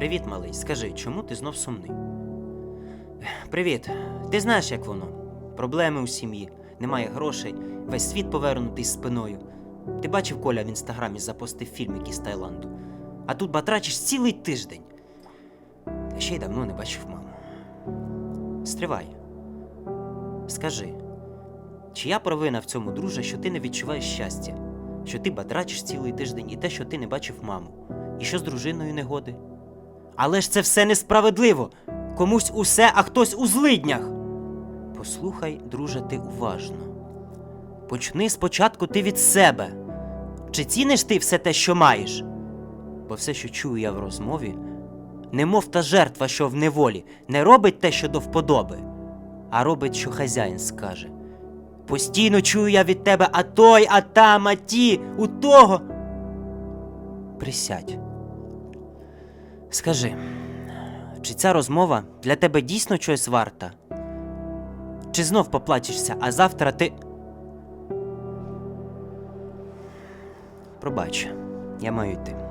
Привіт, малий. Скажи, чому ти знов сумний? Привіт. Ти знаєш, як воно? Проблеми у сім'ї, немає грошей, весь світ повернутий спиною. Ти бачив, Коля в інстаграмі запостив фільм якийсь з Таїланду. А тут батрачиш цілий тиждень. Ще й давно не бачив маму. Стривай. Скажи, чия провина в цьому, друже, що ти не відчуваєш щастя? Що ти батрачиш цілий тиждень і те, що ти не бачив маму, і що з дружиною негоди? Але ж це все несправедливо. Комусь усе, а хтось у злиднях. Послухай, друже, ти уважно. Почни спочатку ти від себе. Чи ціниш ти все те, що маєш? Бо все, що чую я в розмові, немов та жертва, що в неволі, не робить те, що до вподоби, а робить, що хазяїн скаже. Постійно чую я від тебе а той, а там, а ті, у того. Присядь. Скажи, чи ця розмова для тебе дійсно чогось варта? Чи знов поплачешся, а завтра ти. Пробач, я маю йти.